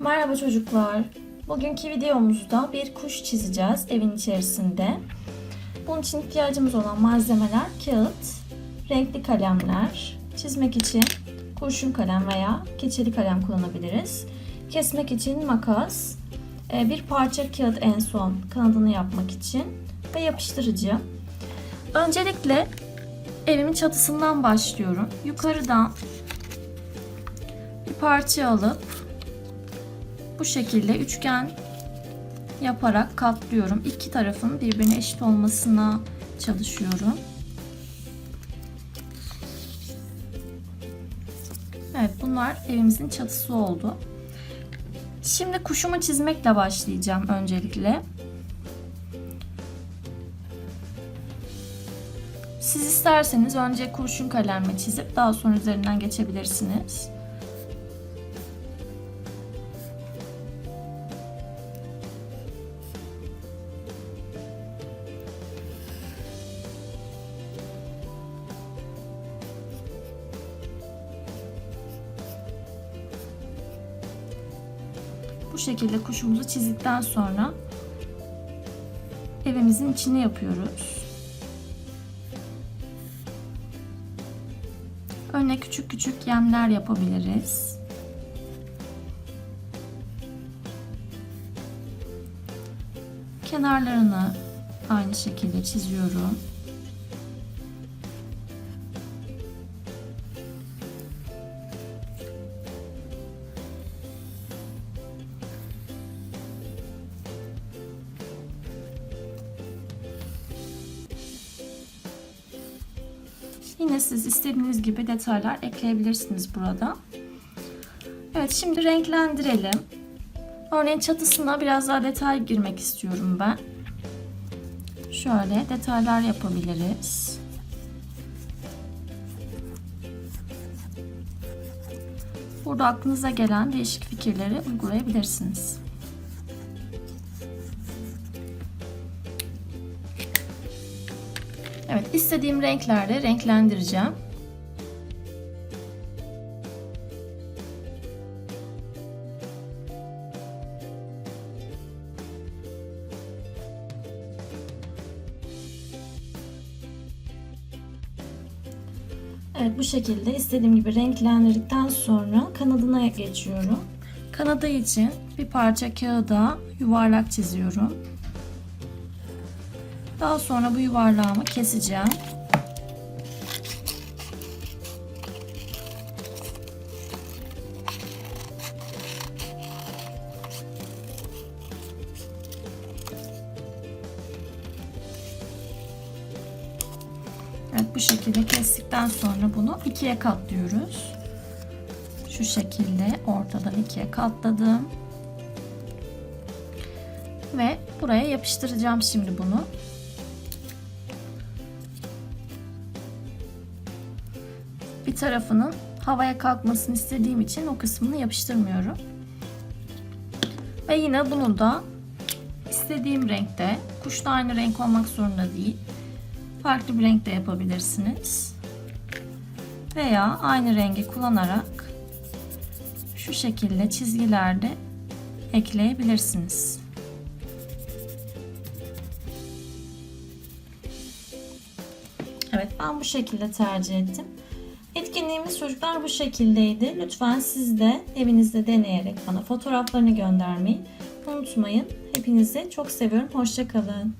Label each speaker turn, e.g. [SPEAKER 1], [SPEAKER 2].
[SPEAKER 1] Merhaba çocuklar. Bugünkü videomuzda bir kuş çizeceğiz evin içerisinde. Bunun için ihtiyacımız olan malzemeler kağıt, renkli kalemler, çizmek için kurşun kalem veya keçeli kalem kullanabiliriz. Kesmek için makas, e, bir parça kağıt en son kanadını yapmak için ve yapıştırıcı. Öncelikle evimin çatısından başlıyorum. Yukarıdan bir parça alıp bu şekilde üçgen yaparak katlıyorum. İki tarafın birbirine eşit olmasına çalışıyorum. Evet bunlar evimizin çatısı oldu. Şimdi kuşumu çizmekle başlayacağım öncelikle. Siz isterseniz önce kurşun kalemle çizip daha sonra üzerinden geçebilirsiniz. Bu şekilde kuşumuzu çizdikten sonra evimizin içine yapıyoruz. Önüne küçük küçük yemler yapabiliriz. Kenarlarını aynı şekilde çiziyorum. Yine siz istediğiniz gibi detaylar ekleyebilirsiniz burada. Evet şimdi renklendirelim. Örneğin çatısına biraz daha detay girmek istiyorum ben. Şöyle detaylar yapabiliriz. Burada aklınıza gelen değişik fikirleri uygulayabilirsiniz. Evet, istediğim renklerle renklendireceğim. Evet bu şekilde istediğim gibi renklendirdikten sonra kanadına geçiyorum. Kanadı için bir parça kağıda yuvarlak çiziyorum. Daha sonra bu yuvarlağımı keseceğim. Evet bu şekilde kestikten sonra bunu ikiye katlıyoruz. Şu şekilde ortadan ikiye katladım. Ve buraya yapıştıracağım şimdi bunu. Tarafının havaya kalkmasını istediğim için o kısmını yapıştırmıyorum. Ve yine bunu da istediğim renkte, kuş da aynı renk olmak zorunda değil. Farklı bir renkte yapabilirsiniz. Veya aynı rengi kullanarak şu şekilde çizgilerde ekleyebilirsiniz. Evet ben bu şekilde tercih ettim. Etkinliğimiz çocuklar bu şekildeydi. Lütfen siz de evinizde deneyerek bana fotoğraflarını göndermeyi unutmayın. Hepinizi çok seviyorum. Hoşçakalın.